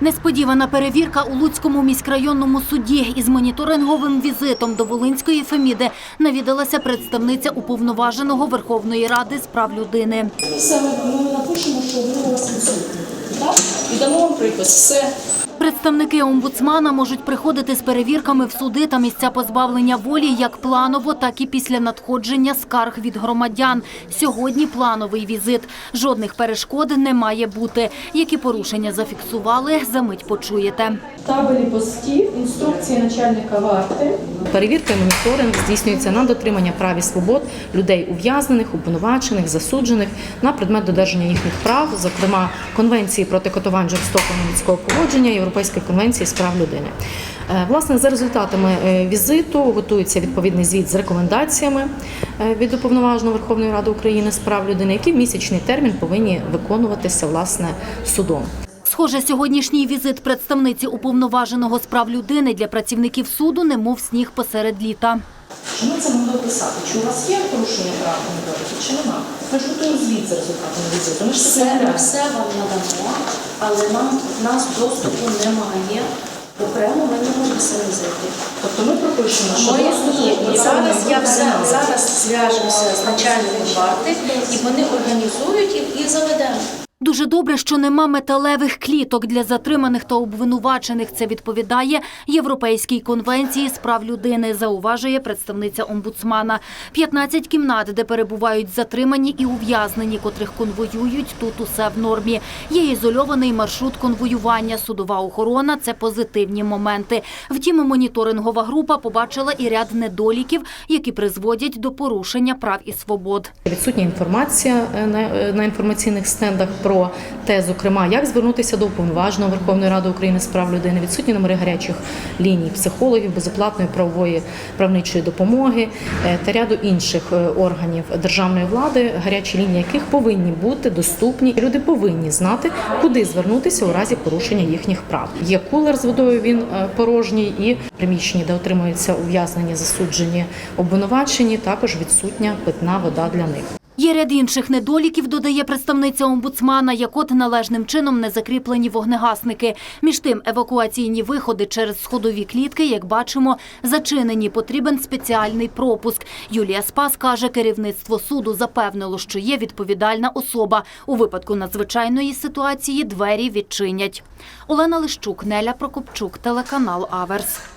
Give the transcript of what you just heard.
Несподівана перевірка у Луцькому міськрайонному суді із моніторинговим візитом до Волинської Феміди навідалася представниця уповноваженого Верховної Ради з прав людини. Все, ми, напишемо, що вони у вас відсутні. І дамо вам припис. Все. Представники омбудсмана можуть приходити з перевірками в суди та місця позбавлення волі як планово, так і після надходження скарг від громадян. Сьогодні плановий візит. Жодних перешкод не має бути. Які порушення зафіксували, за мить почуєте. Табелі постів, інструкції начальника варти. Перевірка і моніторинг здійснюється на дотримання прав і свобод людей ув'язнених, обвинувачених, засуджених на предмет додержання їхніх прав, зокрема Конвенції проти катувань жорстокого людського поводження, Європейської конвенції з прав людини. Е, Власне, за результатами е, візиту готується відповідний звіт з рекомендаціями е, від уповноваженого Верховної Ради України з прав людини, які в місячний термін повинні виконуватися власне судом. Схоже, сьогоднішній візит представниці уповноваженого з прав людини для працівників суду немов сніг посеред літа. Що ми це могли описати? Чи у вас є порушення прав недоліки, чи нема? Ми ж готуємо звіт за результатами візиту. Ми ж це Все, все вам надамо, але нам в нас доступу немає. Окремо ми не можемо самі зайти. Тобто ми пропишемо, що Ми, і зараз я все зараз зв'яжемося з начальником варти, і вони організують і, і заведемо. Дуже добре, що нема металевих кліток для затриманих та обвинувачених. Це відповідає Європейській конвенції з прав людини, зауважує представниця омбудсмана. 15 кімнат, де перебувають затримані і ув'язнені, котрих конвоюють. Тут усе в нормі. Є ізольований маршрут конвоювання, судова охорона це позитивні моменти. Втім, моніторингова група побачила і ряд недоліків, які призводять до порушення прав і свобод. Відсутня інформація е, е, на інформаційних стендах про те, зокрема, як звернутися до уповноваженого Верховної Ради України з прав людини, відсутні номери гарячих ліній психологів, безоплатної правової правничої допомоги е, та ряду інших е, органів державної влади, гарячі лінії яких повинні бути доступні. І Люди повинні знати, куди звернутися у разі порушення їхніх прав. Є кулер з водою, він е, порожній, і приміщення, де отримуються ув'язнені, засуджені, обвинувачені, також відсутня питна вода для них. Є ряд інших недоліків, додає представниця омбудсмана, як от належним чином не закріплені вогнегасники. Між тим, евакуаційні виходи через сходові клітки, як бачимо, зачинені. Потрібен спеціальний пропуск. Юлія Спас каже, керівництво суду запевнило, що є відповідальна особа. У випадку надзвичайної ситуації двері відчинять. Олена Лищук, Неля Прокопчук, телеканал Аверс.